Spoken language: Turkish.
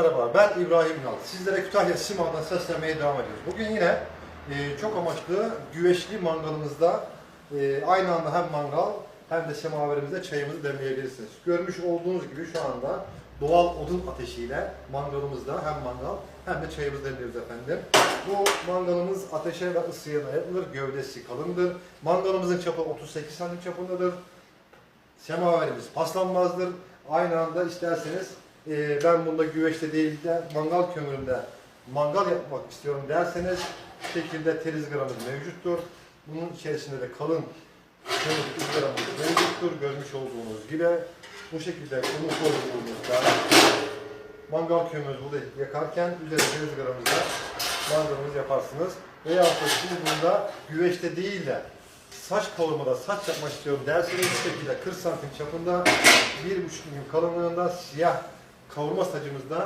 Merhaba, ben İbrahim Yal. Sizlere Kütahya Simav'dan seslenmeye devam ediyoruz. Bugün yine e, çok amaçlı güveçli mangalımızda e, aynı anda hem mangal hem de semaverimizde çayımızı demleyebilirsiniz. Görmüş olduğunuz gibi şu anda doğal odun ateşiyle mangalımızda hem mangal hem de çayımızı demliyoruz efendim. Bu mangalımız ateşe ve ısıya dayanılır. Gövdesi kalındır. Mangalımızın çapı 38 santim çapındadır. Semaverimiz paslanmazdır. Aynı anda isterseniz e, ben bunda güveçte değil de mangal kömüründe mangal yapmak istiyorum derseniz şekilde tel ızgaramız mevcuttur. Bunun içerisinde de kalın kömür ızgaramız mevcuttur. Görmüş olduğunuz gibi bu şekilde unu koyduğumuzda mangal kömürümüzü burada yakarken üzerine ızgaramızda mangalımızı yaparsınız. Veya da siz bunda güveçte değil de saç kavurmada saç yapmak istiyorum derseniz bu şekilde 40 santim çapında 1,5 milim kalınlığında siyah kavurma sacımızda